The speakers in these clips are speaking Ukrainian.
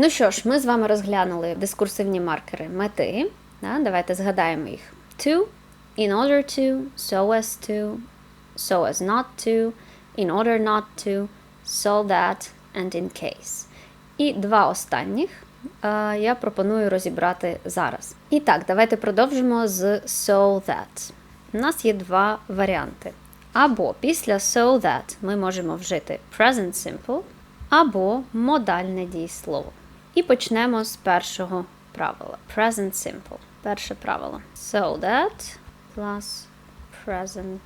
Ну що ж, ми з вами розглянули дискурсивні маркери мети. Да? Давайте згадаємо їх. To, in order to, so as to, so as not to, in order not to, so that, and in case. І два останніх е, я пропоную розібрати зараз. І так, давайте продовжимо з so that. У нас є два варіанти. Або після so that ми можемо вжити present simple, або модальне дієслово. І почнемо з першого правила. Present simple. Перше правило. So that plus present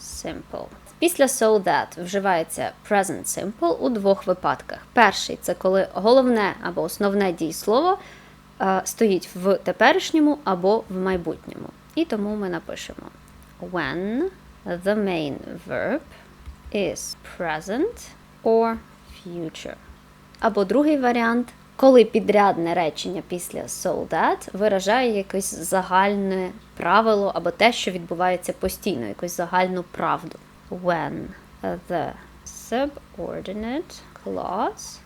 simple. Після so that вживається present simple у двох випадках. Перший це коли головне або основне дієслово е, стоїть в теперішньому або в майбутньому. І тому ми напишемо when the main verb is present or future. Або другий варіант, коли підрядне речення після so that виражає якесь загальне правило або те, що відбувається постійно, якусь загальну правду. When the subordinate clause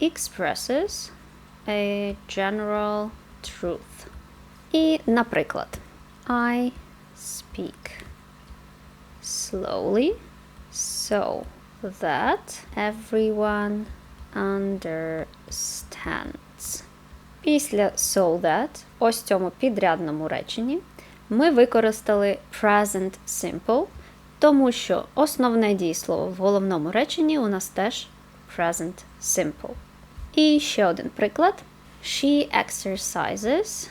expresses a general truth. І, наприклад, I speak slowly so that everyone understands. Після so that, ось цьому підрядному реченні, ми використали present simple, тому що основне дієслово в головному реченні у нас теж present simple. І ще один приклад. She exercises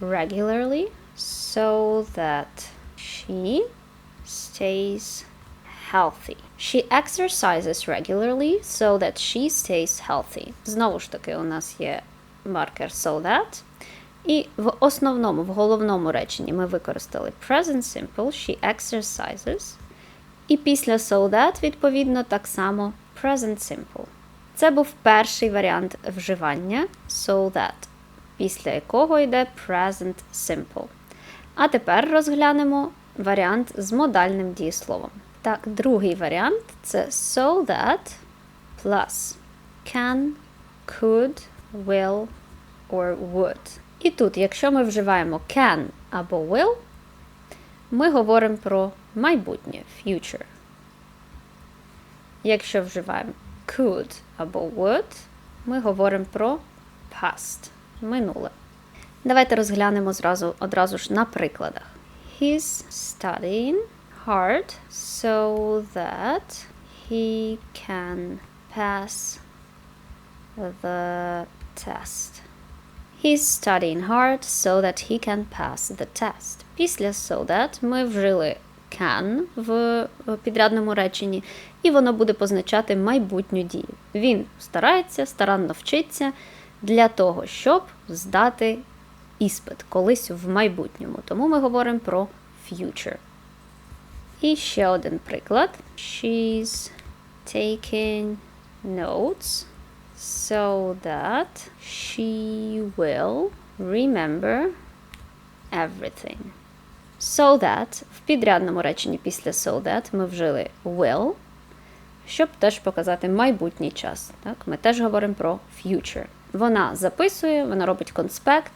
regularly so that she stays healthy. She exercises regularly so that she stays healthy. Знову ж таки, у нас є маркер so that. І в основному, в головному реченні ми використали present simple, she exercises. І після so that, відповідно, так само present simple. Це був перший варіант вживання so that, після якого йде present simple. А тепер розглянемо варіант з модальним дієсловом. Так, другий варіант це so that plus can, could, will or would. І тут, якщо ми вживаємо can або will, ми говоримо про майбутнє future. Якщо вживаємо could або would, ми говоримо про past минуле. Давайте розглянемо зразу, одразу ж на прикладах. He's studying hard so that he can pass the test. He's studying hard so that he can pass the test. Після so that ми вжили can в підрядному реченні, і воно буде позначати майбутню дію. Він старається, старанно вчиться для того, щоб здати іспит колись в майбутньому. Тому ми говоримо про future. І ще один приклад. She's taking notes so that she will remember everything. So that в підрядному реченні після so that ми вжили will, щоб теж показати майбутній час. Так? Ми теж говоримо про future. Вона записує, вона робить конспект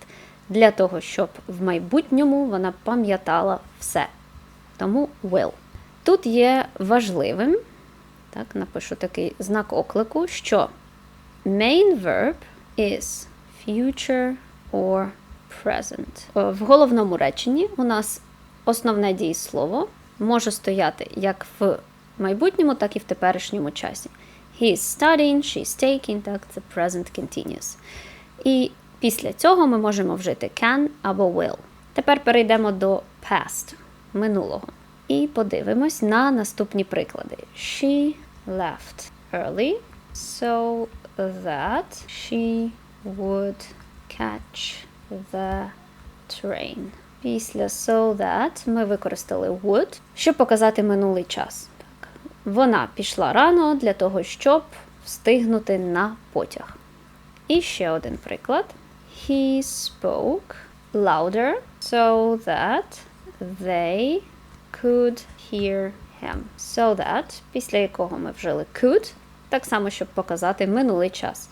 для того, щоб в майбутньому вона пам'ятала все. Тому will. Тут є важливим, так, напишу такий знак оклику, що main verb is future or present. В головному реченні у нас основне дієслово може стояти як в майбутньому, так і в теперішньому часі. He is studying, she is taking, так, це present continuous. І після цього ми можемо вжити can або will. Тепер перейдемо до past минулого. І подивимось на наступні приклади. She left early so that she would catch the train. Після so that ми використали would, щоб показати минулий час. Так. Вона пішла рано для того, щоб встигнути на потяг. І ще один приклад. He spoke louder so that they could hear him. So that, після якого ми вжили could, так само, щоб показати минулий час.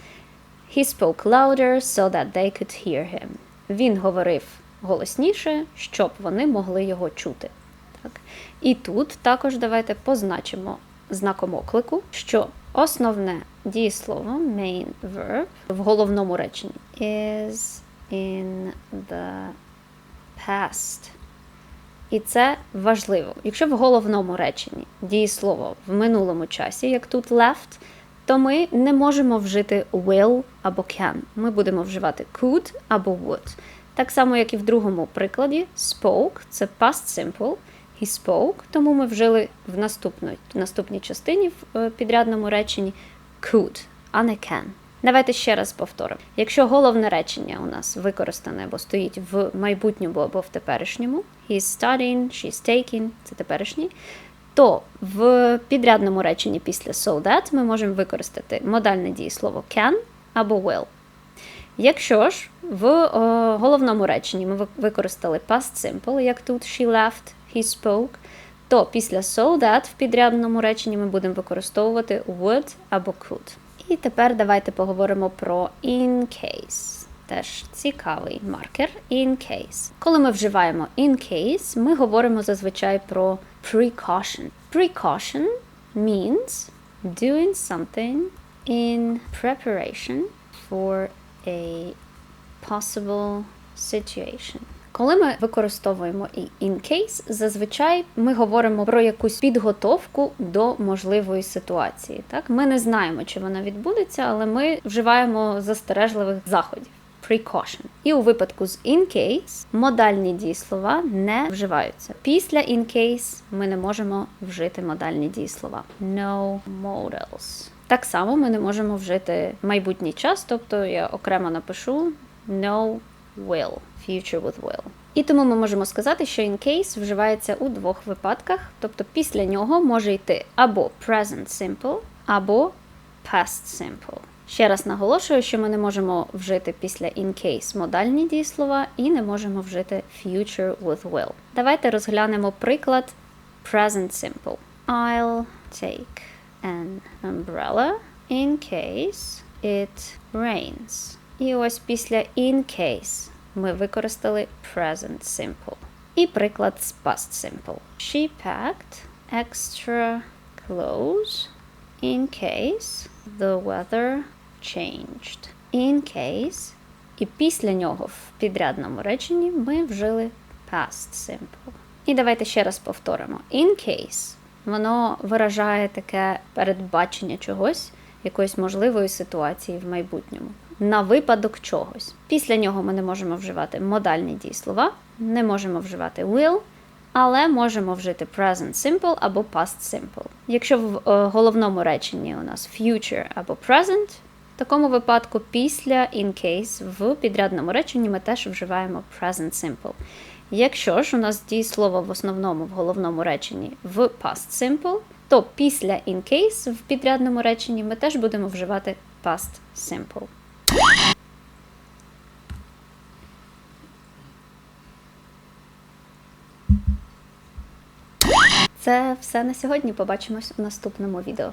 He spoke louder so that they could hear him. Він говорив голосніше, щоб вони могли його чути. Так. І тут також давайте позначимо знаком оклику, що основне дієслово main verb в головному реченні is in the past. І це важливо. Якщо в головному реченні дієслово в минулому часі, як тут left, то ми не можемо вжити will або can. Ми будемо вживати could або would. Так само, як і в другому прикладі, spoke це past simple. He spoke, тому ми вжили в наступної, в наступній частині в е, підрядному реченні could, а не can. Давайте ще раз повторимо. Якщо головне речення у нас використане або стоїть в майбутньому або в теперішньому, he's studying, she's taking, це теперішній, то в підрядному реченні після so that ми можемо використати модальне дієслово can або will. Якщо ж в е, головному реченні ми використали past simple, як тут she left, he spoke, то після so that в підрядному реченні ми будемо використовувати would або could. І тепер давайте поговоримо про in case. Теж цікавий маркер in case. Коли ми вживаємо in case, ми говоримо зазвичай про precaution. Precaution means doing something in preparation for a possible situation. Коли ми використовуємо in case, зазвичай ми говоримо про якусь підготовку до можливої ситуації. Так, ми не знаємо, чи вона відбудеться, але ми вживаємо застережливих заходів. Precaution. І у випадку з in case модальні дієслова не вживаються. Після in case ми не можемо вжити модальні дієслова. No modals. Так само ми не можемо вжити майбутній час, тобто я окремо напишу no will, future with will. І тому ми можемо сказати, що in case вживається у двох випадках, тобто після нього може йти або present simple, або past simple. Ще раз наголошую, що ми не можемо вжити після in case модальні дієслова і не можемо вжити future with will. Давайте розглянемо приклад present simple. I'll take an umbrella in case it rains. І ось після in case ми використали present simple. І приклад з past simple. She packed extra clothes in case the weather changed. In case. І після нього в підрядному реченні ми вжили past simple. І давайте ще раз повторимо. In case воно виражає таке передбачення чогось, якоїсь можливої ситуації в майбутньому. На випадок чогось. Після нього ми не можемо вживати модальні дієслова, не можемо вживати will, але можемо вжити present simple або past simple. Якщо в е, головному реченні у нас future або present, в такому випадку після in case в підрядному реченні ми теж вживаємо present simple. Якщо ж у нас дієслово в основному в головному реченні в past simple, то після in case в підрядному реченні ми теж будемо вживати past simple. Це все на сьогодні. Побачимось у наступному відео.